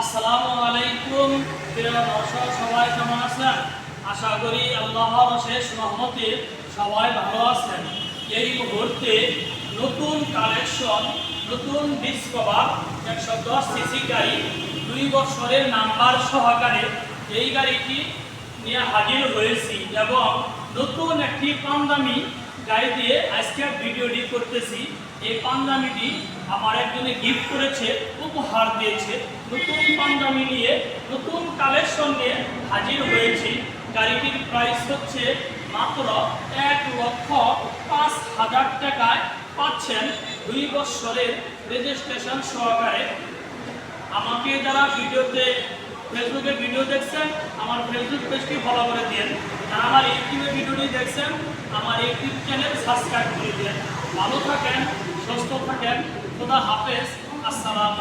আসসালামু আলাইকুম, প্রিয় দর্শক, সবাই কেমন আছেন? আশা করি আল্লাহর শেষ রহমতে সবাই ভালো আছেন। এই মুহূর্তে নতুন কালেকশন নতুন ডিসকভার একশো দশ সিসি গাড়ি দুই বছরের নাম্বার সহকারে এই গাড়িটি নিয়ে হাজির হয়েছি এবং নতুন একটি পান্দামি গাড়ি দিয়ে আজকে ভিডিওটি করতেছি। এই পাঞ্জাবিটি আমার একজনে গিফট করেছে, উপহার দিয়েছে। নতুন পাঞ্জাবি নিয়ে, নতুন কালেকশন নিয়ে হাজির হয়েছি। গাড়িটির প্রাইস হচ্ছে মাত্র এক লক্ষ পাঁচ হাজার টাকায় পাচ্ছেন দুই বছরের রেজিস্ট্রেশন সহকারে। আমাকে যারা ভিডিওতে ফেসবুকে ভিডিও দেখছেন, আমার ফেসবুক পেজটি ফলো করে দিন আর আমার ইউটিউবে ভিডিওটি দেখছেন, আমার ইউটিউব চ্যানেল সাবস্ক্রাইব করে দিন ভালো থাকেন, সুস্থ থাকেন, খোদা হাফেজ, আসসালাম